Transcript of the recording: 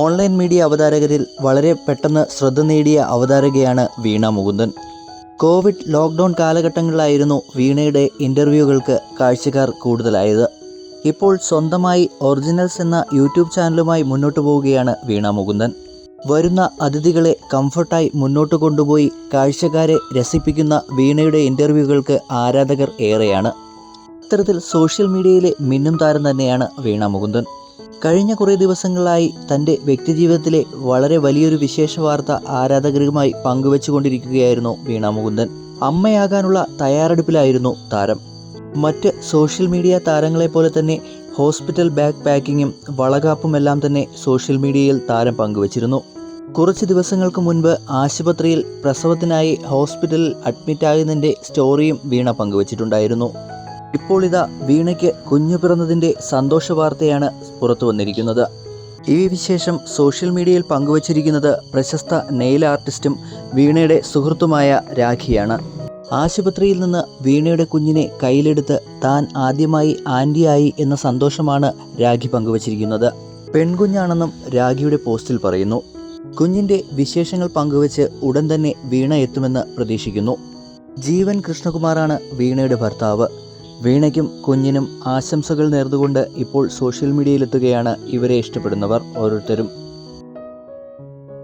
Online media അവതാരകരിൽ വളരെ പെട്ടെന്ന് ശ്രദ്ധ നേടിയ അവതാരകയാണ് വീണ മുകുന്ദൻ. കോവിഡ് ലോക്ക്ഡൗൺ കാലഘട്ടങ്ങളിലായിരുന്നു വീണയുടെ ഇന്റർവ്യൂകൾക്ക് കാഴ്ചക്കാർ കൂടുതലായത്. ഇപ്പോൾ സ്വന്തമായി ഒറിജിനൽസ് എന്ന യൂട്യൂബ് ചാനലുമായി മുന്നോട്ടു പോവുകയാണ് വീണ മുകുന്ദൻ. വരുന്ന അതിഥികളെ കംഫർട്ടായി മുന്നോട്ട് കൊണ്ടുപോയി കാഴ്ചക്കാരെ രസിപ്പിക്കുന്ന വീണയുടെ ഇന്റർവ്യൂകൾക്ക് ആരാധകർ ഏറെയാണ്. ഇത്തരത്തിൽ സോഷ്യൽ മീഡിയയിലെ മിന്നും താരം തന്നെയാണ് വീണ മുകുന്ദൻ. കഴിഞ്ഞ കുറേ ദിവസങ്ങളായി തന്റെ വ്യക്തിജീവിതത്തിലെ വളരെ വലിയൊരു വിശേഷ വാർത്ത ആരാധകരുമായി പങ്കുവച്ചുകൊണ്ടിരിക്കുകയായിരുന്നു വീണ മുകുന്ദൻ. അമ്മയാകാനുള്ള തയ്യാറെടുപ്പിലായിരുന്നു താരം. മറ്റ് സോഷ്യൽ മീഡിയ താരങ്ങളെപ്പോലെ തന്നെ ഹോസ്പിറ്റൽ ബാഗ് പാക്കിങ്ങും വളകാപ്പുമെല്ലാം തന്നെ സോഷ്യൽ മീഡിയയിൽ താരം പങ്കുവച്ചിരുന്നു. കുറച്ച് ദിവസങ്ങൾക്ക് മുൻപ് ആശുപത്രിയിൽ പ്രസവത്തിനായി ഹോസ്പിറ്റലിൽ അഡ്മിറ്റായതിന്റെ സ്റ്റോറിയും വീണ പങ്കുവച്ചിട്ടുണ്ടായിരുന്നു. ഇപ്പോൾ ഇതാ വീണയ്ക്ക് കുഞ്ഞു പിറന്നതിന്റെ സന്തോഷ വാർത്തയാണ് പുറത്തു വന്നിരിക്കുന്നത്. ഈ വിശേഷം സോഷ്യൽ മീഡിയയിൽ പങ്കുവച്ചിരിക്കുന്നത് പ്രശസ്ത നെയിൽ ആർട്ടിസ്റ്റും വീണയുടെ സുഹൃത്തുമായ രാഖിയാണ്. ആശുപത്രിയിൽ നിന്ന് വീണയുടെ കുഞ്ഞിനെ കയ്യിലെടുത്ത് താൻ ആദ്യമായി ആന്റിയായി എന്ന സന്തോഷമാണ് രാഖി പങ്കുവച്ചിരിക്കുന്നത്. പെൺകുഞ്ഞാണെന്നും രാഖിയുടെ പോസ്റ്റിൽ പറയുന്നു. കുഞ്ഞിന്റെ വിശേഷങ്ങൾ പങ്കുവച്ച് ഉടൻ തന്നെ വീണ എത്തുമെന്ന് പ്രതീക്ഷിക്കുന്നു. ജീവൻ കൃഷ്ണകുമാറാണ് വീണയുടെ ഭർത്താവ്. വീണയ്ക്കും കുഞ്ഞിനും ആശംസകൾ നേർന്നുകൊണ്ട് ഇപ്പോൾ സോഷ്യൽ മീഡിയയിലെത്തുകയാണ് ഇവരെ ഇഷ്ടപ്പെടുന്നവർ ഓരോരുത്തരും.